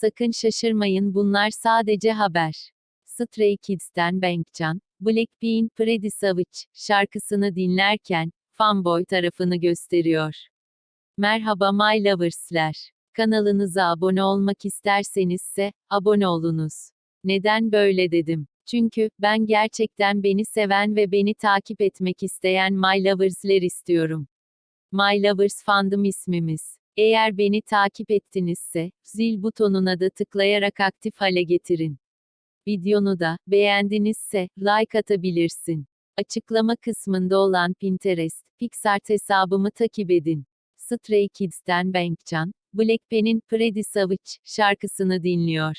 Sakın şaşırmayın bunlar sadece haber. Stray Kids'ten Bankcan, Blackpink Pretty Savage şarkısını dinlerken, fanboy tarafını gösteriyor. Merhaba My Lovers'ler. Kanalınıza abone olmak istersenizse, abone olunuz. Neden böyle dedim? Çünkü, ben gerçekten beni seven ve beni takip etmek isteyen My Lovers'ler istiyorum. My Lovers fandom ismimiz. Eğer beni takip ettinizse, zil butonuna da tıklayarak aktif hale getirin. Videonu da, beğendinizse, like atabilirsin. Açıklama kısmında olan Pinterest, Pixart hesabımı takip edin. Stray Kids'ten Bankcan, Blackpink'in Pretty Savage şarkısını dinliyor.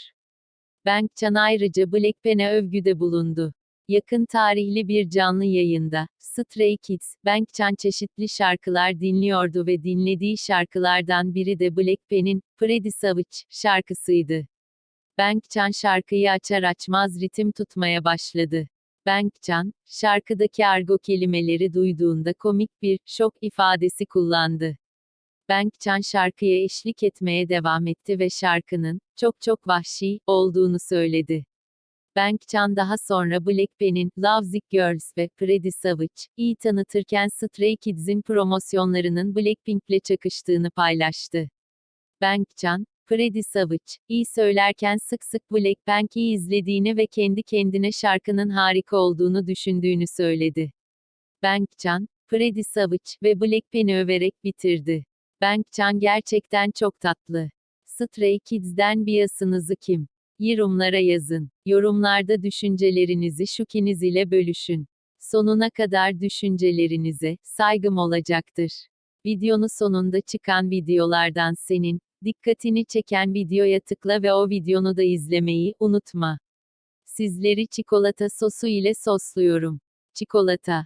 Bankcan ayrıca Blackpink'e övgüde bulundu. Yakın tarihli bir canlı yayında, Stray Kids, Bankcan çeşitli şarkılar dinliyordu ve dinlediği şarkılardan biri de Blackpink'in Pretty Savage şarkısıydı. Bankcan şarkıyı açar açmaz ritim tutmaya başladı. Bankcan, şarkıdaki argo kelimeleri duyduğunda komik bir şok ifadesi kullandı. Bankcan şarkıya eşlik etmeye devam etti ve şarkının çok çok vahşi olduğunu söyledi. Bankcan daha sonra Blackpink'in Love Sick Girls ve Pretty Savage'i tanıtırken Stray Kids'in promosyonlarının Blackpink'le çakıştığını paylaştı. Bankcan, Pretty Savage'i söylerken sık sık Blackpink'i izlediğini ve kendi kendine şarkının harika olduğunu düşündüğünü söyledi. Bankcan, Pretty Savage ve Blackpink'i överek bitirdi. Bankcan gerçekten çok tatlı. Stray Kids'den biasınızı kim? Yorumlara yazın. Yorumlarda düşüncelerinizi şukiniz ile bölüşün. Sonuna kadar düşüncelerinize saygım olacaktır. Videonun sonunda çıkan videolardan senin dikkatini çeken videoya tıkla ve o videonu da izlemeyi unutma. Sizleri çikolata sosu ile sosluyorum. Çikolata